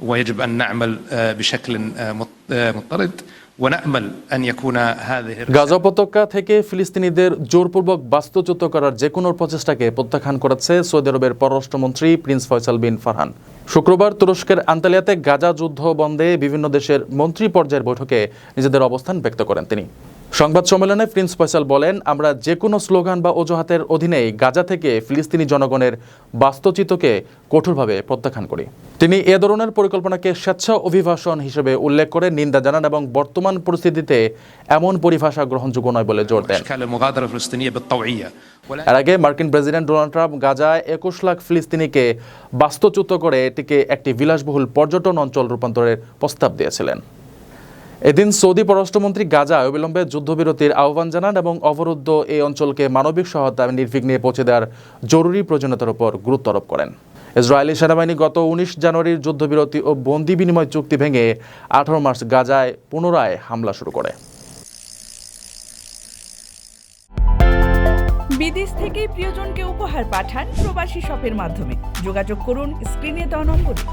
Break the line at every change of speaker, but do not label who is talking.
ويجب ان نعمل آه، بشكل آه، مض- آه، مضطرد ونامل ان يكون هذه
গাজা উপত্যকা থেকে ফিলিস্তিনিদের জোরপূর্বক বাস্তুচ্যুত করার যে কোনো প্রচেষ্টাকে প্রত্যাখ্যান করেছে সৌদি আরবের পররাষ্ট্রমন্ত্রী প্রিন্স ফয়সাল বিন ফারহান শুক্রবার তুরস্কের আন্তালিয়াতে গাজা যুদ্ধ বন্ধে বিভিন্ন দেশের মন্ত্রী পর্যায়ের বৈঠকে নিজেদের অবস্থান ব্যক্ত করেন তিনি সংবাদ সম্মেলনে প্রিন্স ফয়সাল বলেন আমরা যে কোনো স্লোগান বা অজুহাতের অধীনেই গাজা থেকে ফিলিস্তিনি জনগণের বাস্তুচিতকে কঠোরভাবে প্রত্যাখ্যান করি। তিনি এ ধরনের পরিকল্পনাকে স্বেচ্ছা অভিভাষণ হিসেবে উল্লেখ করে নিন্দা জানান এবং বর্তমান পরিস্থিতিতে এমন পরিভাষা গ্রহণযোগ্য নয় বলে জোর দেন। এর আগে মার্কিন প্রেসিডেন্ট ডোনাল্ড ট্রাম্প গাজায় একুশ লাখ ফিলিস্তিনিকে বাস্তুচ্যুত করে এটিকে একটি বিলাসবহুল পর্যটন অঞ্চল রূপান্তরের প্রস্তাব দিয়েছিলেন। এদিন সৌদি পররাষ্ট্রমন্ত্রী গাজা অবিলম্বে যুদ্ধবিরতির আহ্বান জানান এবং অবরুদ্ধ এই অঞ্চলকে মানবিক সহায়তা নির্বিঘ্নে পৌঁছে দেওয়ার জরুরি প্রয়োজনীয়তার উপর গুরুত্ব আরোপ করেন। ইসরায়েলি সেনাবাহিনী গত উনিশ জানুয়ারির যুদ্ধবিরতি ও বন্দি বিনিময় চুক্তি ভেঙে আঠারো মার্চ গাজায় পুনরায় হামলা শুরু করে।
বিদেশ থেকে প্রিয়জনকে উপহার পাঠান প্রবাসী শপের মাধ্যমে। যোগাযোগ করুন স্ক্রিনে দেওয়া নম্বরে।